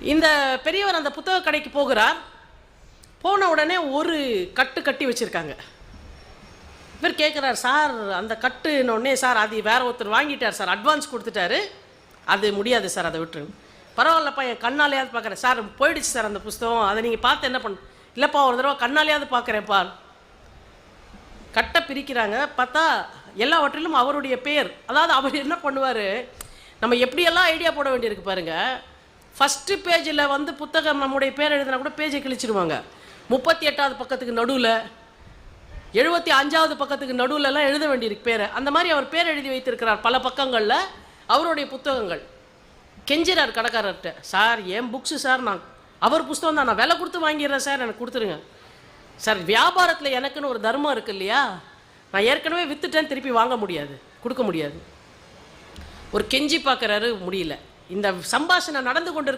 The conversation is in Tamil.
இந்த பெரியவர் அந்த புத்தக கடைக்கு போகிறார். போன உடனே ஒரு கட்டு கட்டி வச்சுருக்காங்க. இவர் கேட்குறார் சார் அந்த கட்டுனோடனே சார் அது வேற ஒருத்தர் வாங்கிட்டார் சார் அட்வான்ஸ் கொடுத்துட்டாரு. அது முடியாது சார் அதை விட்டுருங்க. பரவாயில்லப்பா என் கண்ணாலேயாவது பார்க்குறேன். சார் போயிடுச்சு சார் அந்த புஸ்தகம். அதை நீங்கள் பார்த்து என்ன பண்ண இல்லைப்பா ஒரு தடவை கண்ணாலேயாவது பார்க்குறேன்ப்பா. கட்டை பிரிக்கிறாங்க. பார்த்தா எல்லாவற்றிலும் அவருடைய பேர். அதாவது அவர் என்ன பண்ணுவார்? நம்ம எப்படியெல்லாம் ஐடியா போட வேண்டியிருக்கு பாருங்கள் ஃபஸ்ட்டு பேஜில் வந்து புத்தகம் நம்முடைய பேர் எழுதினா கூட பேஜை கிழிச்சிடுவாங்க முப்பத்தி எட்டாவது பக்கத்துக்கு நடுவில் எழுபத்தி அஞ்சாவது பக்கத்துக்கு நடுவில்லாம் எழுத வேண்டியிருக்கு பேரை. அந்த மாதிரி அவர் பேர் எழுதி வைத்திருக்கிறார் பல பக்கங்களில் அவருடைய புத்தகங்கள். கெஞ்சிறார் கடைக்காரர்கிட்ட சார் என் புக்ஸு சார்? நான் அவர் புஸ்தகம் தான். நான் விலை கொடுத்து வாங்கிடுறேன் சார். எனக்கு கொடுத்துருங்க. சார் வியாபாரத்தில் எனக்குன்னு ஒரு தர்மம் இருக்கு இல்லையா? நான் ஏற்கனவே வித்துட்டேன். திருப்பி வாங்க முடியாது. கொடுக்க முடியாது. ஒரு கெஞ்சி பார்க்குறாரு முடியல. இந்த சம்பாஷணை நடந்து கொண்டிருக்க